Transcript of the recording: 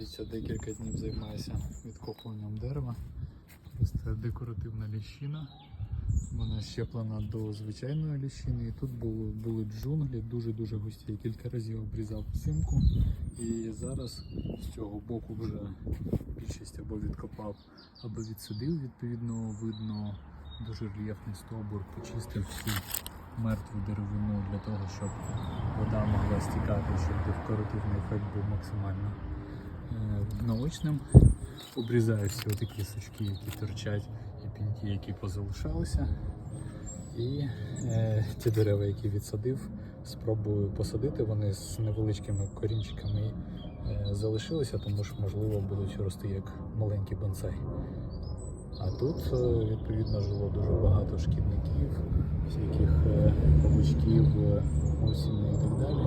Дивіться, декілька днів займаюся відкопуванням дерева. Це декоративна ліщина. Вона щеплена до звичайної ліщини. І тут були, були джунглі, дуже-дуже густі. Я кілька разів обрізав взимку. І зараз з цього боку вже більшість або відкопав, або відсадив. Відповідно, видно дуже рельєфний стовбур, почистив всю мертву деревину для того, щоб вода могла стікати, щоб декоративний ефект був максимально наочним. Обрізаю всі оті кисочки, які торчать, і піньки, які позалишалися. І е, ті дерева, які відсадив, спробую посадити. Вони з невеличкими корінчиками е, залишилися, тому що, можливо, будуть рости як маленький бонсай. А тут, е, відповідно, жило дуже багато шкідників, всяких е, павучків, е, осіння і так далі.